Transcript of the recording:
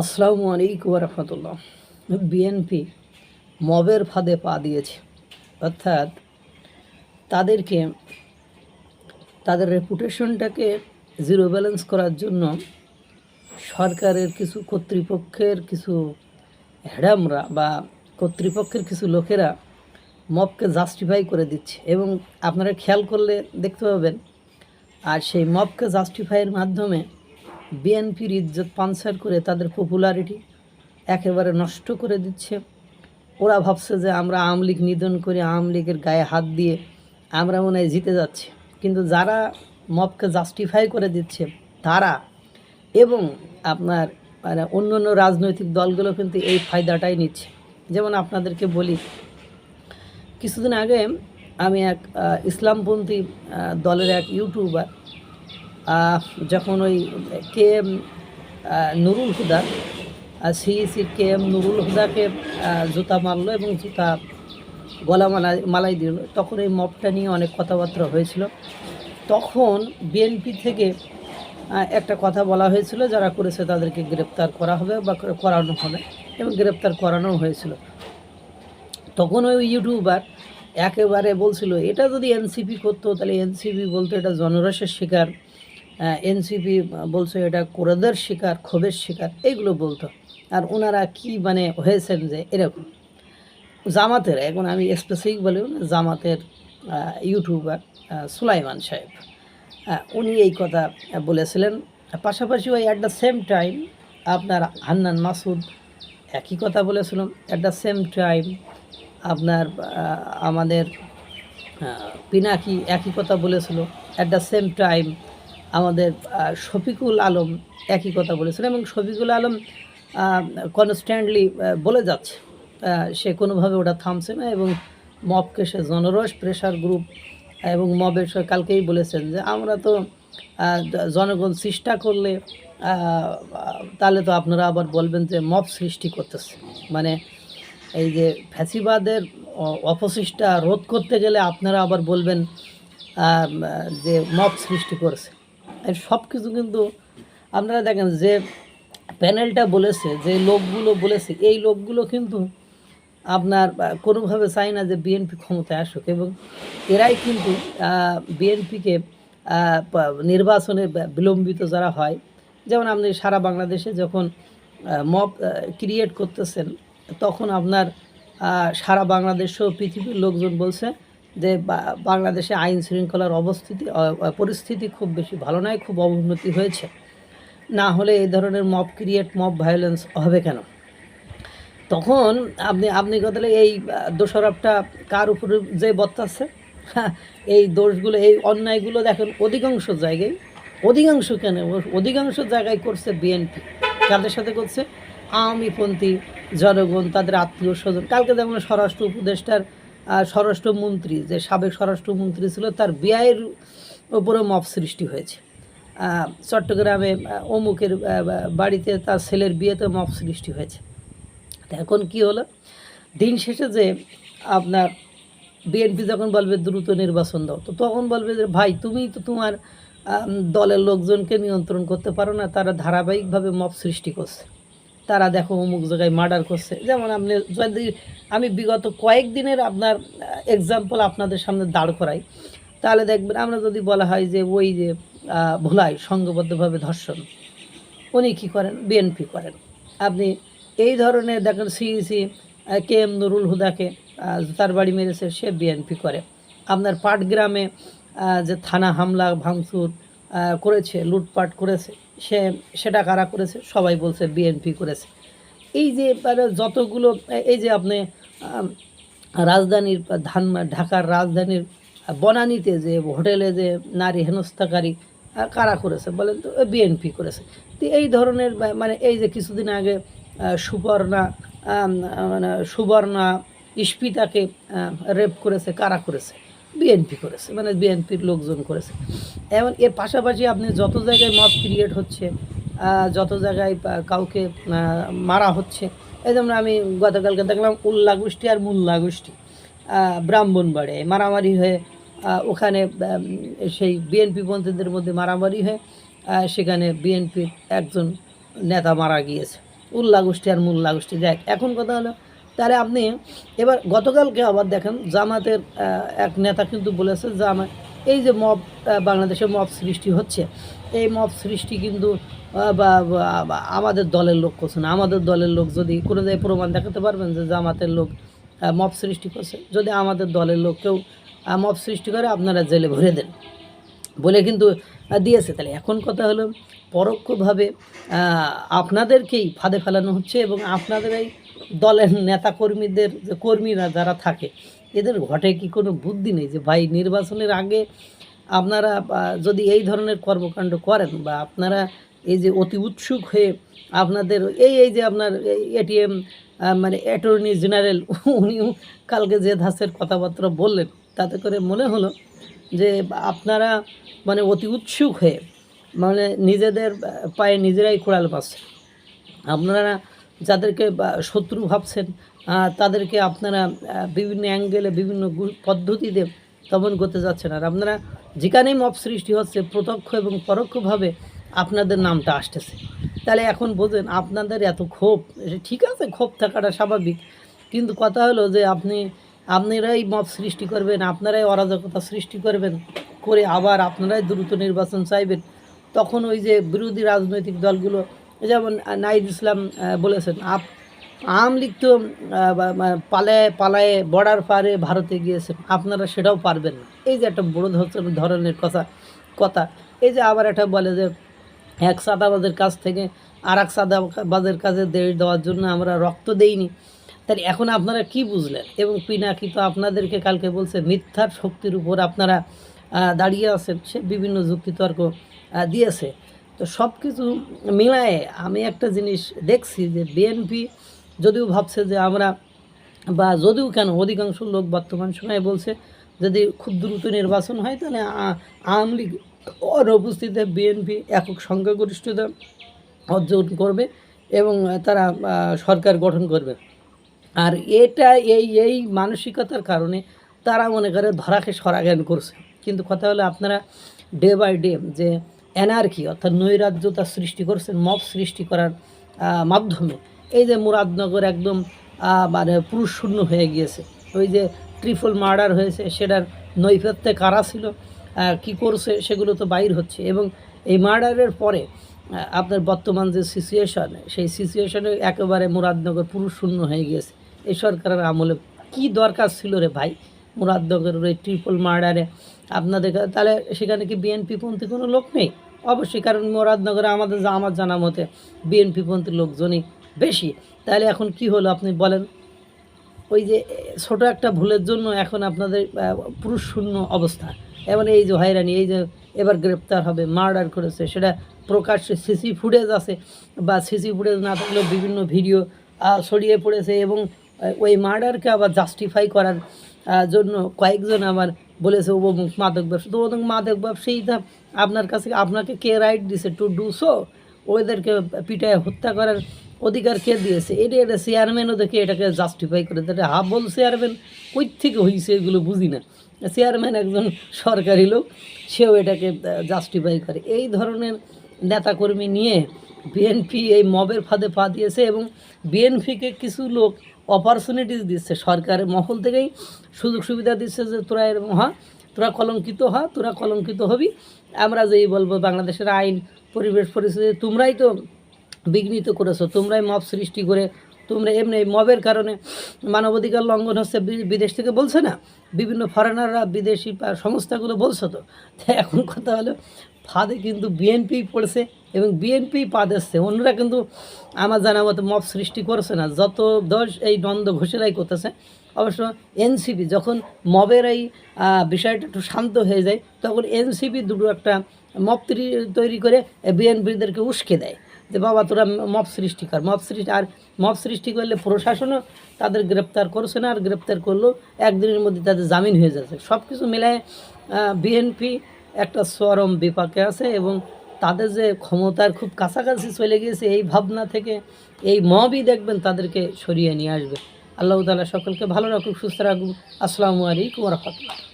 আসসালামু আলাইকুম রহমতুল্লাহ। বিএনপি মবের ফাঁদে পা দিয়েছে। অর্থাৎ তাদেরকে, তাদের রেপুটেশনটাকে জিরো ব্যালেন্স করার জন্য সরকারের কিছু কর্তৃপক্ষের কিছু হ্যাডামরা বা কর্তৃপক্ষের কিছু লোকেরা মবকে জাস্টিফাই করে দিচ্ছে। এবং আপনারা খেয়াল করলে দেখতে পাবেন, আর সেই মবকে জাস্টিফাইয়ের মাধ্যমে বিএনপির ইজ্জত পানসার করে তাদের পপুলারিটি একেবারে নষ্ট করে দিচ্ছে। ওরা ভাবছে যে আমরা আওয়ামী লীগ নিধন করে আওয়ামী লীগের গায়ে হাত দিয়ে আমরা মনে হয় জিতে যাচ্ছি। কিন্তু যারা মবকে জাস্টিফাই করে দিচ্ছে, তারা এবং আপনার মানে অন্য অন্য রাজনৈতিক দলগুলো কিন্তু এই ফায়দাটাই নিচ্ছে। যেমন আপনাদেরকে বলি, কিছুদিন আগে আমি এক ইসলামপন্থী দলের এক ইউটিউবার যখন ওই কে এম নুরুল হুদা সিইসির কে এম নুরুল হুদাকে জুতা মারলো এবং জুতা গলা মালাই মালাই দিল। তখন এই মবটা নিয়ে অনেক কথাবার্তা হয়েছিল। তখন বিএনপি থেকে একটা কথা বলা হয়েছিল, যারা করেছে তাদেরকে গ্রেপ্তার করা হবে বা করানো হবে এবং গ্রেপ্তার করানো হয়েছিল। তখন ওই ইউটিউবার একেবারে বলছিল, এটা যদি এনসিপি করতো, তাহলে এনসিপি বলতো এটা জনরসের শিকার। এনসিপি বলছে এটা কোরদের শিকার, ক্ষোভের শিকার এইগুলো বলতো। আর ওনারা কি মানে হয়েছেন যে এরকম। জামাতের, এখন আমি স্পেসিফিক বলি জামাতের ইউটিউবার সুলাইমান সাহেব। উনি এই কথা বলেছিলেন। পাশাপাশি ওই অ্যাট দ্য সেম টাইম আপনার হান্নান মাসুদ একই কথা বলেছিল। অ্যাট দ্য সেম টাইম আপনার আমাদের পিনাকি একই কথা বলেছিল। অ্যাট দ্য সেম টাইম আমাদের শফিকুল আলম একই কথা বলেছিল এবং শফিকুল আলম কনস্ট্যান্টলি বলে যাচ্ছে। সে কোনোভাবে ওটা থামছে না এবং মবকে সে জনরস প্রেশার গ্রুপ এবং মবের সে কালকেই বলেছেন যে আমরা তো জনগণ চেষ্টা করলে তাহলে তো আপনারা আবার বলবেন যে মব সৃষ্টি করতেছে। মানে এই যে ফ্যাসিবাদের, অ- অপচেষ্টা রোধ করতে গেলে আপনারা আবার বলবেন যে মব সৃষ্টি করেছে। সব কিছু কিন্তু আপনারা দেখেন যে প্যানেলটা বলেছে, যে লোকগুলো বলেছে, এই লোকগুলো কিন্তু আপনার কোনোভাবে চায় না যে বিএনপি ক্ষমতায় আসুক এবং এরাই কিন্তু বিএনপিকে নির্বাচনে বিলম্বিত যারা হয়, যেমন আপনি সারা বাংলাদেশে যখন মব ক্রিয়েট করতেছেন, তখন আপনার সারা বাংলাদেশ পৃথিবীর লোকজন বলছে যে বাংলাদেশে আইন শৃঙ্খলার অবস্থিতি পরিস্থিতি খুব বেশি ভালো নয় খুব অবনতি হয়েছে। না হলে এই ধরনের মব ক্রিয়েট মব ভায়োলেন্স হবে কেন? তখন আপনি আপনি কথা এই দোষারোপটা কার উপরে যে বর্তাচ্ছে? হ্যাঁ, এই দোষগুলো এই অন্যায়গুলো দেখেন অধিকাংশ জায়গায় অধিকাংশ কেন? অধিকাংশ জায়গায় করছে বিএনপি কাদের সাথে করছে? আওয়ামীপন্থী জনগণ তাদের আত্মীয় স্বজন। কালকে যেমন স্বরাষ্ট্র উপদেষ্টার স্বরাষ্ট্রমন্ত্রী, যে সাবেক স্বরাষ্ট্রমন্ত্রী ছিল, তার বিয়ের উপরে মব সৃষ্টি হয়েছে। চট্টগ্রামে অমুকের বাড়িতে তার ছেলের বিয়েতে মব সৃষ্টি হয়েছে। এখন কি হলো? দিন শেষে যে আপনার বিএনপি যখন বলবে দ্রুত নির্বাচন দাও, তো তখন বলবে যে, ভাই, তুমি তো তোমার দলের লোকজনকে নিয়ন্ত্রণ করতে পারো না, তারা ধারাবাহিকভাবে মব সৃষ্টি করছে। তারা দেখো অমুক জায়গায় মার্ডার করছে। যেমন আপনি যদি আমি বিগত কয়েকদিনের আপনার এক্সাম্পল আপনাদের সামনে দাঁড় করাই, তাহলে দেখবেন আমরা যদি বলা হয় যে ওই যে ভোলাই সংঘবদ্ধভাবে ধর্ষণ, উনি কী করেন? বিএনপি করেন। আপনি এই ধরনের দেখেন সিইসি কে এম নুরুল হুদাকে তার বাড়ি মেরেছে, সে বিএনপি করে। আপনার পাটগ্রামে যে থানা হামলা, ভাঙচুর করেছে, লুটপাট করেছে সে, সেটা কারা করেছে? সবাই বলছে বিএনপি করেছে। এই যে মানে যতগুলো, এই যে আপনি রাজধানীর ধান, ঢাকার রাজধানীর বনানীতে যে, হোটেলে যে নারী হেনস্থাকারী কারা করেছে বলেন তো? বিএনপি করেছে। তো এই ধরনের মানে এই যে কিছুদিন আগে সুবর্ণা মানে সুবর্ণা, ইস্পিতাকে রেপ করেছে, কারা করেছে? বিএনপি করেছে মানে বিএনপির লোকজন করেছে। এবং এর পাশাপাশি আপনি যত জায়গায় মত ক্রিয়েট হচ্ছে যত জায়গায় কাউকে মারা হচ্ছে এই যেমন আমি গতকালকে দেখলাম উল্লা গোষ্ঠী আর মুল্লা গোষ্ঠী আহ, ব্রাহ্মণবাড়িয়ায় মারামারি হয়ে ওখানে সেই বিএনপি পন্থীদের মধ্যে মারামারি হয়ে সেখানে বিএনপির একজন নেতা মারা গিয়েছে। উল্লা গোষ্ঠী আর মোল্লা গোষ্ঠী দেখ এখন কথা হলো তাহলে আপনি এবার গতকালকে আবার দেখেন জামাতের এক নেতা কিন্তু বলেছে জামা এই যে মব বাংলাদেশে মব সৃষ্টি হচ্ছে, এই মব সৃষ্টি কিন্তু বা আমাদের দলের লোক করছে না। আমাদের দলের লোক যদি কোনো জায়গায় প্রমাণ দেখাতে পারবেন যে জামাতের লোক মব সৃষ্টি করছে, যদি আমাদের দলের লোক কেউ মব সৃষ্টি করে, আপনারা জেলে ভরে দেন। বলে কিন্তু দিয়েছে। তাহলে এখন কথা হলো পরোক্ষভাবে আপনাদেরকেই ফাঁদে ফেলানো হচ্ছে এবং আপনাদের এই দলের নেতা কর্মীদের যে কর্মীরা যারা থাকে, এদের ঘটে কি কোনো বুদ্ধি নেই যে ভাই নির্বাচনের আগে আপনারা যদি এই ধরনের কর্মকাণ্ড করেন বা আপনারা এই যে অতি উৎসুক হয়ে আপনাদের এই এই যে আপনার এটিএম মানে অ্যাটর্নি জেনারেল, উনিও কালকে যে ধাসের কথাবার্তা বললেন, তাতে করে মনে হলো যে আপনারা মানে অতি উৎসুক হয়ে মানে নিজেদের পায়ে নিজেরাই কোড়াল পাচ্ছে আপনারা যাদেরকে শত্রু ভাবছেন তাদেরকে আপনারা বিভিন্ন অ্যাঙ্গেলে, বিভিন্ন পদ্ধতিতে দমন করতে যাচ্ছেন। আর আপনারা যেখানেই মপ সৃষ্টি হচ্ছে, প্রত্যক্ষ এবং পরোক্ষভাবে আপনাদের নামটা আসতেছে। তাহলে এখন বোঝেন, আপনাদের এত ক্ষোভ ঠিক আছে, ক্ষোভ থাকাটা স্বাভাবিক, কিন্তু কথা হলো যে আপনি, আপনারাই মপ সৃষ্টি করবেন, আপনারাই অরাজকতা সৃষ্টি করবেন, করে আবার আপনারাই দ্রুত নির্বাচন চাইবেন, তখন ওই যে বিরোধী রাজনৈতিক দলগুলো যেমন নাইদ ইসলাম বলেছেন আপ আওয়ামী লীগ তো আহ, বা- বা- পালায় পালায়ে বর্ডার পারে ভারতে গিয়েছেন আপনারা সেটাও পারবেন না। এই যে একটা বড় ধর- ধরনের কথা কথা এই যে আবার একটা বলে যে এক সাদাবাজের কাছ থেকে আর এক সাদাবাজের কাছে দেশ দেওয়ার জন্য আমরা রক্ত দেইনি তাহলে এখন আপনারা কি বুঝলেন? এবং পিনাকি তো আপনাদেরকে কালকে বলছে মিথ্যার শক্তির উপর আপনারা দাঁড়িয়ে আছেন সে বিভিন্ন যুক্তিতর্ক দিয়েছে। তো সব কিছু মিলায়ে আমি একটা জিনিস দেখছি যে বিএনপি যদিও ভাবছে যে আমরা বা যদিও কেন অধিকাংশ লোক বর্তমান সময়ে বলছে যদি খুব দ্রুত নির্বাচন হয় তাহলে আওয়ামী লীগ অনুপস্থিতিতে বিএনপি একক সংখ্যাগরিষ্ঠতা অর্জন করবে এবং তারা সরকার গঠন করবে। আর এটা এই এই মানসিকতার কারণে তারা মনে করে ধরাকে সরাজ্ঞান করছে। কিন্তু কথা হলো আপনারা ডে বাই ডে যে এনার্কি, অর্থাৎ নৈরাজ্যতা সৃষ্টি করছেন, মব সৃষ্টি করার মাধ্যমে। এই যে মুরাদনগর একদম মানে পুরুষ শূন্য হয়ে গিয়েছে। ওই যে ট্রিপল মার্ডার হয়েছে, সেটার নৈপথ্যে কারা ছিল কি করছে, সেগুলো তো বাইর হচ্ছে। এবং এই মার্ডারের পরে আপনার বর্তমান যে সিচুয়েশন সেই সিচুয়েশনে একেবারে মুরাদনগর পুরুষ শূন্য হয়ে গিয়েছে। এই সরকারের আমলে কি দরকার ছিল রে ভাই? মুরাদনগরের ওই ট্রিপল মার্ডারে আপনাদের তাহলে সেখানে কি বিএনপি পন্থী কোনো লোক নেই? অবশ্যই, কারণ মুরাদনগরে আমাদের আমার জানা মতে বিএনপি পন্থী লোকজনই বেশি। তাহলে এখন কি হলো আপনি বলেন? ওই যে ছোট একটা ভুলের জন্য এখন আপনাদের পুরুষ শূন্য অবস্থা। এমন এই যে হয়রানি, এই যে এবার গ্রেপ্তার হবে, মার্ডার করেছে, সেটা প্রকাশ্যে সিসি ফুটেজ আছে বা সিসি ফুটেজ না থাকলেও বিভিন্ন ভিডিও ছড়িয়ে পড়েছে এবং ওই মার্ডারকে আবার জাস্টিফাই করার জন্য কয়েকজন আবার বলেছে, ও মাদক ব্যবসা। তো ওদের মাদক ব্যবসায়ীটা আপনার কাছে আপনাকে কে রাইট দিছে টু ডু সো ওদেরকে পিটায় হত্যা করার অধিকার কে দিয়েছে? এটা এটা চেয়ারম্যানও দেখে এটাকে জাস্টিফাই করে তাহলে হাবল চেয়ারম্যান কই থেকে হয়েছে এগুলো বুঝি না। চেয়ারম্যান একজন সরকারি লোক, সেও এটাকে জাস্টিফাই করে। এই ধরনের নেতাকর্মী নিয়ে বিএনপি এই মবের ফাঁদে পা দিয়েছে এবং বিএনপিকে কিছু লোক অপরচুনিটিস দিচ্ছে। সরকারের মহল থেকেই সুযোগ সুবিধা দিচ্ছে যে তোরা এরকম হ তোরা কলঙ্কিত হ, তোরা কলঙ্কিত হবি। আমরা যেই বলব, বাংলাদেশের আইন, পরিবেশ পরিস্থিতি, তোমরাই তো বিঘ্নিত করেছ, তোমরাই মব সৃষ্টি করে, তোমরা এমনি মবের কারণে মানবাধিকার লঙ্ঘন হচ্ছে বিদেশ থেকে বলছে না? বিভিন্ন ফরেনাররা বিদেশি সংস্থাগুলো বলছে তো। এখন কথা হলো, ফাঁদে কিন্তু বিএনপি পড়ছে। এবং বিএনপি পা দিচ্ছে অন্যরা কিন্তু আমার জানা মতো মব সৃষ্টি করছে না। যত দশ এই দ্বন্দ্ব ঘোষেরাই করতেছে, অবশ্য এনসিপি যখন মবের এই বিষয়টা একটু শান্ত হয়ে যায়, তখন এনসিপি দুটো একটা মপ তৈরি- তৈরি করে বিএনপিদেরকে উস্কে দেয় যে, বাবা, তোরা মপ সৃষ্টি কর। মপ সৃষ্টি, আর মপ সৃষ্টি করলে প্রশাসনও তাদের গ্রেপ্তার করছে না, আর গ্রেপ্তার করলেও একদিনের মধ্যে তাদের জামিন হয়ে যাচ্ছে। সব কিছু মিলায় বিএনপি একটা চরম বিপাকে আছে এবং তাদের যে ক্ষমতার খুব কাছাকাছি চলে গিয়েছে এই ভাবনা থেকে এই মবই দেখবেন তাদেরকে সরিয়ে নিয়ে আসবে। আল্লাহ তালা সকলকে ভালো রাখুক, সুস্থ রাখুক। আসসালামু আলাইকুম রহমতুল্লাহ।